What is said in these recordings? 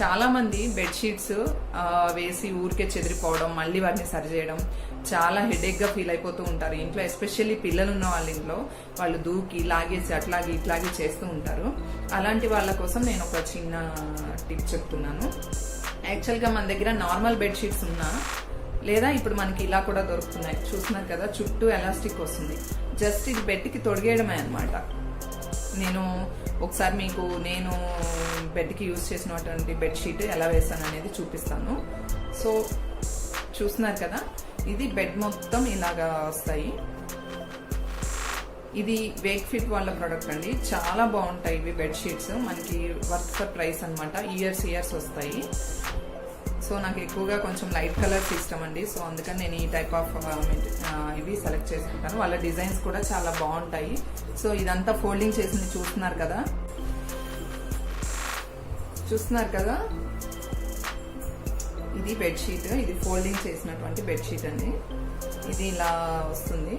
చాలా మంది బెడ్షీట్స్ వేసి ఊరికే చెదిరిపోవడం మళ్ళీ వాటిని సరిచేయడం చాలా హెడేక్గా ఫీల్ అయిపోతూ ఉంటారు. ఇంట్లో ఎస్పెషల్లీ పిల్లలు ఉన్న వాళ్ళ ఇంట్లో వాళ్ళు దూకి లాగేసి అట్లాగే ఇట్లాగే చేస్తూ ఉంటారు. అలాంటి వాళ్ళ కోసం నేను ఒక చిన్న టిప్ చెప్తున్నాను. యాక్చువల్గా మన దగ్గర నార్మల్ బెడ్షీట్స్ ఉన్నా లేదా ఇప్పుడు మనకి ఇలా కూడా దొరుకుతున్నాయి. చూస్తున్నారు కదా చుట్టూ ఎలాస్టిక్ వస్తుంది. జస్ట్ ఇది బెడ్కి తొడిగేయడమే అనమాట నేను ఒకసారి మీకు నేను బెడ్కి యూజ్ చేసినటువంటి బెడ్షీట్ ఎలా వేసాను అనేది చూపిస్తాను. సో చూస్తున్నారు కదా ఇది బెడ్ మొత్తం ఇలాగా వస్తాయి. ఇది వేక్ ఫిట్ వాళ్ళ ప్రోడక్ట్ అండి. చాలా బాగుంటాయి ఇవి బెడ్షీట్స్ మనకి వర్క్ ఫర్ ప్రైస్ అనమాట ఇయర్స్ ఇయర్స్ వస్తాయి. సో నాకు ఎక్కువగా కొంచెం లైట్ కలర్స్ ఇష్టం అండి. సో అందుకని నేను ఈ టైప్ ఆఫ్ ఇవి సెలెక్ట్ చేసుకుంటాను. వాళ్ళ డిజైన్స్ కూడా చాలా బాగుంటాయి. సో ఇదంతా ఫోల్డింగ్ చేసింది చూస్తున్నారు కదా? చూస్తున్నారు కదా? ఇది బెడ్షీట్ ఇది ఫోల్డింగ్ చేసినటువంటి బెడ్షీట్ అండి. ఇది ఇలా వస్తుంది.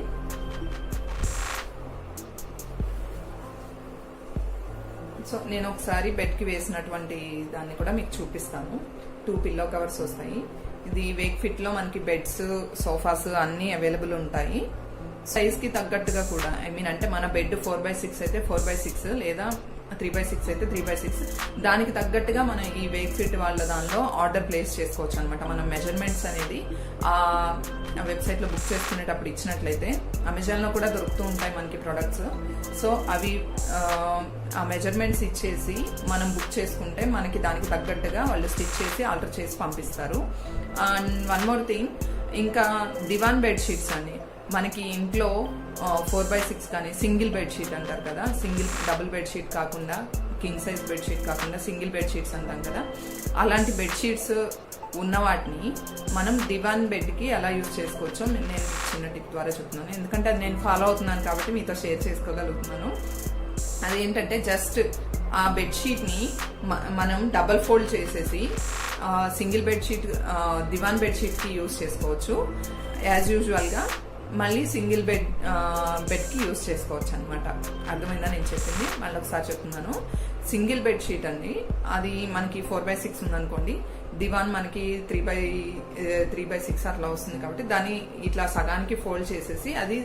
సో నేను ఒకసారి బెడ్కి వేసినటువంటి దాన్ని కూడా మీకు చూపిస్తాను. టూ పిల్లో కవర్స్ వస్తాయి. ఇది వేక్ ఫిట్లో మనకి బెడ్స్ సోఫాస్ అన్ని అవైలబుల్ ఉంటాయి. సైజ్కి తగ్గట్టుగా కూడా ఐ మీన్ అంటే మన బెడ్ ఫోర్ బై సిక్స్ అయితే ఫోర్ బై సిక్స్ లేదా త్రీ బై సిక్స్ అయితే త్రీ బై సిక్స్. దానికి తగ్గట్టుగా మనం ఈ వేక్ ఫిట్ వాళ్ళ దానిలో ఆర్డర్ ప్లేస్ చేసుకోవచ్చు అనమాట మన మెజర్మెంట్స్ అనేది ఆ వెబ్సైట్లో బుక్ చేసుకునేటప్పుడు ఇచ్చినట్లయితే అమెజాన్లో కూడా దొరుకుతూ ఉంటాయి మనకి ప్రొడక్ట్స్. సో అవి ఆ, ఆ మెజర్మెంట్స్ ఇచ్చేసి మనం బుక్ చేసుకుంటే మనకి దానికి తగ్గట్టుగా వాళ్ళు స్టిచ్ చేసి ఆల్టర్ చేసి పంపిస్తారు. అండ్ వన్ మోర్ థింగ్ ఇంకా దివాన్ బెడ్షీట్స్ అని. మనకి ఇంట్లో ఫోర్ బై సిక్స్ కానీ సింగిల్ బెడ్షీట్ అంటారు కదా. సింగిల్ డబుల్ బెడ్షీట్ కాకుండా కింగ్ సైజ్ బెడ్షీట్ కాకుండా సింగిల్ బెడ్షీట్స్ అంటాం కదా. అలాంటి బెడ్షీట్స్ ఉన్న వాటిని మనం దివాన్ బెడ్కి ఎలా యూజ్ చేసుకోవచ్చో నేను చిన్న టిప్ ద్వారా చెప్తున్నాను. ఎందుకంటే అది నేను ఫాలో అవుతున్నాను కాబట్టి మీతో షేర్ చేసుకోగలుగుతున్నాను. అదేంటంటే జస్ట్ ఆ బెడ్షీట్ని మ- మనం డబల్ ఫోల్డ్ చేసేసి సింగిల్ బెడ్షీట్ దివాన్ బెడ్షీట్కి యూజ్ చేసుకోవచ్చు. యాజ్ యూజువల్గా మళ్ళీ సింగిల్ బెడ్ బెడ్కి యూజ్ చేసుకోవచ్చు అనమాట అర్థమైందా నేను చెప్పింది? మళ్ళీ ఒకసారి చెప్తున్నాను. సింగిల్ బెడ్షీట్ అండి. అది మనకి ఫోర్ బై సిక్స్ ఉందనుకోండి. దివాన్ మనకి three by three by six అట్లా వస్తుంది కాబట్టి దాన్ని ఇట్లా సగానికి ఫోల్డ్ చేసేసి అది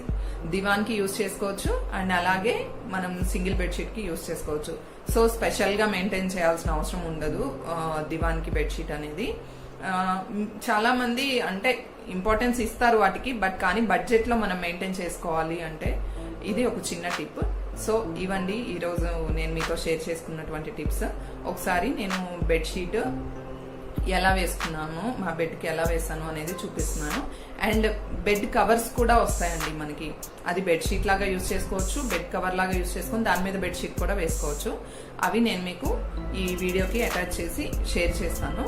దివాన్కి యూజ్ చేసుకోవచ్చు అండ్ అలాగే మనం సింగిల్ బెడ్షీట్కి యూజ్ చేసుకోవచ్చు. సో స్పెషల్గా మెయింటైన్ చేయాల్సిన అవసరం ఉండదు ఆ, దివాన్కి బెడ్షీట్ అనేది. చాలా మంది అంటే ఇంపార్టెన్స్ ఇస్తారు వాటికి బట్ కానీ బడ్జెట్లో మనం మెయింటైన్ చేసుకోవాలి అంటే ఇది ఒక చిన్న టిప్. సో ఇవండి ఈరోజు నేను మీతో షేర్ చేసుకున్నటువంటి టిప్స్. ఒకసారి నేను బెడ్షీట్ ఎలా వేసుకున్నాను మా బెడ్కి ఎలా వేసాను అనేది చూపిస్తున్నాను. అండ్ బెడ్ కవర్స్ కూడా వస్తాయండి మనకి. అది బెడ్షీట్ లాగా యూజ్ చేసుకోవచ్చు బెడ్ కవర్ లాగా యూజ్ చేసుకొని దాని మీద బెడ్షీట్ కూడా వేసుకోవచ్చు. అవి నేను మీకు ఈ వీడియోకి అటాచ్ చేసి షేర్ చేస్తాను.